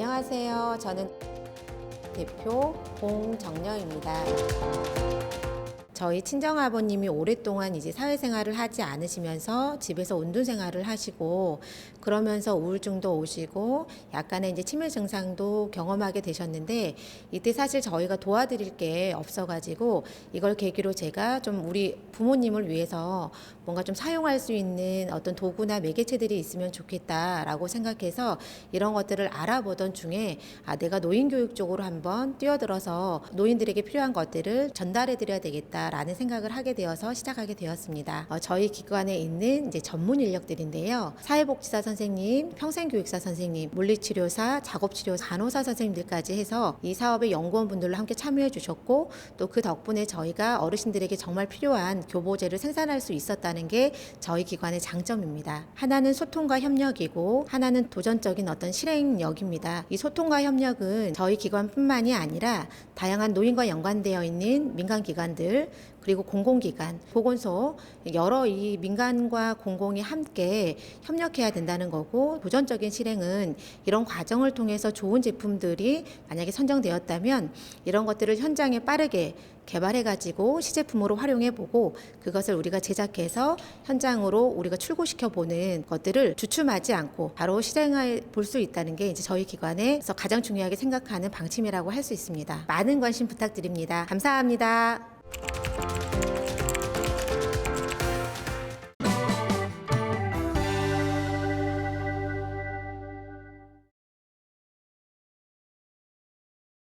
안녕하세요. 저는 대표 공정녀입니다. 저희 친정아버님이 오랫동안 이제 사회생활을 하지 않으시면서 집에서 운동 생활을 하시고 그러면서 우울증도 오시고 약간의 이제 치매 증상도 경험하게 되셨는데 이때 사실 저희가 도와드릴 게 없어가지고 이걸 계기로 제가 좀 우리 부모님을 위해서 뭔가 좀 사용할 수 있는 어떤 도구나 매개체들이 있으면 좋겠다라고 생각해서 이런 것들을 알아보던 중에 아 내가 노인 교육 쪽으로 한번 뛰어들어서 노인들에게 필요한 것들을 전달해 드려야 되겠다 라는 생각을 하게 되어서 시작하게 되었습니다. 어, 저희 기관에 있는 이제 전문 인력들인데요. 사회복지사 선생님, 평생교육사 선생님, 물리치료사, 작업치료사, 간호사 선생님들까지 해서 이 사업의 연구원분들로 함께 참여해 주셨고 또 그 덕분에 저희가 어르신들에게 정말 필요한 교보제를 생산할 수 있었다는 게 저희 기관의 장점입니다. 하나는 소통과 협력이고 하나는 도전적인 어떤 실행력입니다. 이 소통과 협력은 저희 기관뿐만이 아니라 다양한 노인과 연관되어 있는 민간 기관들 그리고 공공기관, 보건소 여러 이 민간과 공공이 함께 협력해야 된다는 거고 도전적인 실행은 이런 과정을 통해서 좋은 제품들이 만약에 선정되었다면 이런 것들을 현장에 빠르게 개발해 가지고 시제품으로 활용해 보고 그것을 우리가 제작해서 현장으로 우리가 출고시켜 보는 것들을 주춤하지 않고 바로 실행해 볼 수 있다는 게 이제 저희 기관에서 가장 중요하게 생각하는 방침이라고 할 수 있습니다. 많은 관심 부탁드립니다. 감사합니다.